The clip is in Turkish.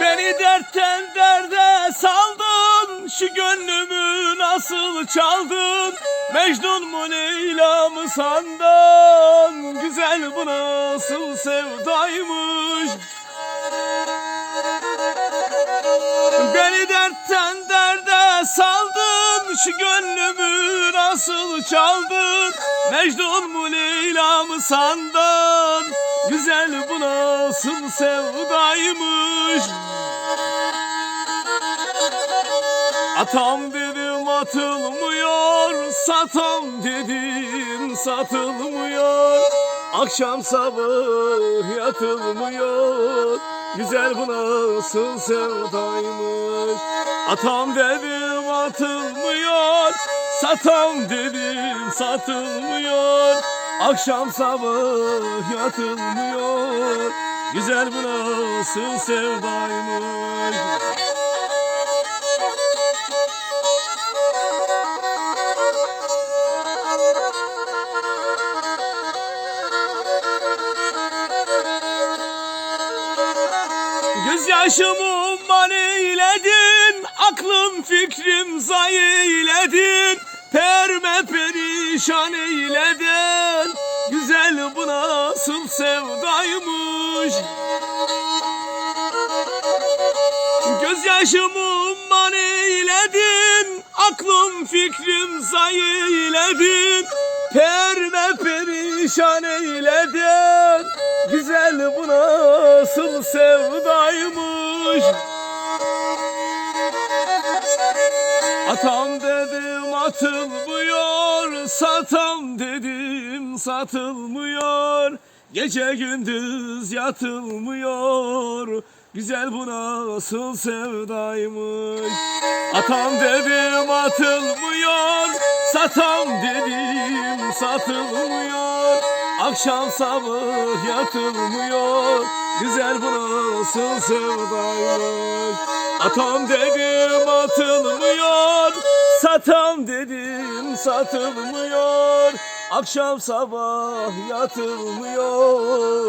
Beni dertten derde saldın Şu gönlümü nasıl çaldın? Mecnun mu Leyla mı sandın? Güzel bu nasıl sevdaymış? Beni dertten derde saldın Şu gönlümü nasıl çaldın? Mecnun mu Leyla mı sandın? Güzel bu nasıl sevdaymış. Atam dedim atılmıyor Satam dedim satılmıyor. Akşam sabah yatılmıyor Güzel bu nasıl sevdaymış. Atam dedim atılmıyor Satam dedim satılmıyor. Akşam sabah yatılmıyor. Güzel bu nasıl sevdaymış. Gözyaşımı umman eyledin Aklım fikrim zayi Perme perişan eyledin. Güzel bu nasıl sevdaymış. Gözyaşımı umman eyledin. Aklım fikrim zayi eyledin. Perme perişan eyledin. Güzel bu nasıl sevdaymış. Atam dedim atılmıyor Satam dedim satılmıyor. Gece gündüz yatılmıyor. Güzel bu nasıl sevdaymış. Atam dedim atılmıyor. Satam dedim satılmıyor. Akşam sabah yatılmıyor. Güzel bu nasıl sevdaymış. Atam dedim atılmıyor Satam dedim satılmıyor. Akşam sabah yatılmıyor